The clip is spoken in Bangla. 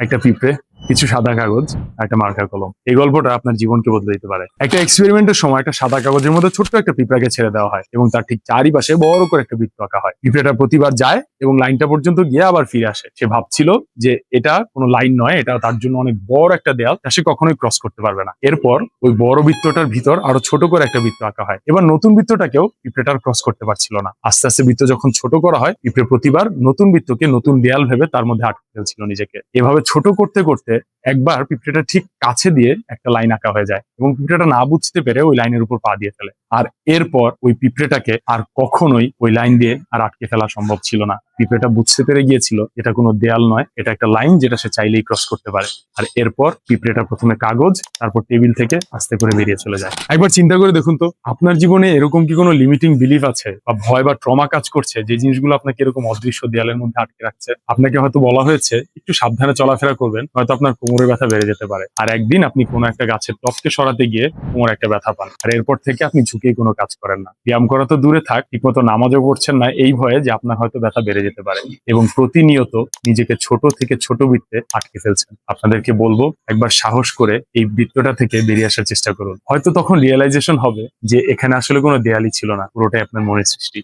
একটা পিঁপড়ে, কিছু সাদা কাগজ একটা মার্কার কলম। এই গল্পটা আপনার জীবনকে বদলে দিতে পারে। একটা এক্সপেরিমেন্টের সময় একটা সাদা কাগজের মধ্যে ছোট্ট একটা পিঁপড়াকে ছেড়ে দেওয়া হয় এবং তার ঠিক চারিপাশে বড় করে একটা বৃত্ত আঁকা হয়। পিঁপড়াটা প্রতিবার যায় এবং লাইনটা পর্যন্ত গিয়ে আবার ফিরে আসে। সে ভাবছিল যে এটা কোনো লাইন নয়, এটা তার জন্য অনেক বড় একটা দেয়াল তা সে কখনোই ক্রস করতে পারবে না। এরপর ওই বড় বৃত্তটার ভিতর আরও ছোট করে একটা বৃত্ত আঁকা হয়। এবার নতুন বৃত্তটাকেও পিঁপড়েটার ক্রস করতে পারছিল না। আস্তে আস্তে বৃত্ত যখন ছোট করা হয়, পিঁপড়ে প্রতিবার নতুন বৃত্তকে নতুন দেয়াল ভেবে তার মধ্যে আটকে ফেলছিল নিজেকে। এভাবে ছোট করতে করতে একবার পিঁপড়েটা ঠিক কাছে দিয়ে একটা লাইন আঁকা হয়ে যায় এবং পিঁপড়েটা না বুঝতে পেরে ওই লাইনের উপর পা দিয়ে ফেলে। আর এরপর ওই পিঁপড়েটাকে আর কখনোই ওই লাইন দিয়ে আর আটকে ফেলা সম্ভব ছিল না। পিঁপড়েটা বুঝতে পেরে গিয়েছিল, এটা কোনো দেয়াল নয়, এটা একটা লাইন যেটা সে চাইলেই ক্রস করতে পারে। আর এরপর পিঁপড়েটা প্রথমে কাগজ, তারপর টেবিল থেকে আস্তে করে বেরিয়ে চলে যায়। একবার চিন্তা করে দেখুন তো, আপনার জীবনে এরকম কি কোনো লিমিটিং বিলিফ আছে বা ভয় বা ট্রমা কাজ করছে যে জিনিসগুলো আপনাকে এরকম অদৃশ্য দেয়ালের মধ্যে আটকে রাখছে? আপনাকে হয়তো বলা হয়েছে, একটু সাবধানে চলাফেরা করবেন, হয়তো আপনার কোমরে ব্যথা বেড়ে যেতে পারে। আর একদিন আপনি কোনো একটা গাছের টপকে সরাতে গিয়ে কোমরে একটা ব্যথা পান। আর এরপর থেকে আপনি ঝুঁকে কোনো কাজ করেন না। ব্যায়াম করা তো দূরে থাক, ঠিকমতো নামাজও পড়ছেন না, এই ভয়ে যে আপনার হয়তো ব্যথা বেড়ে যেতে পারে। এবং প্রতিনিয়ত নিজেকে ছোট থেকে ছোট বৃত্তে আটকে ফেলছেন। আপনাদেরকে বলব, একবার সাহস করে এই বৃত্তটা থেকে বেরিয়ে আসার চেষ্টা করুন। হয়তো তখন রিয়েলাইজেশন হবে যে এখানে আসলে কোনো দেয়ালই ছিল না, পুরোটাই আপনার মনের সৃষ্টি।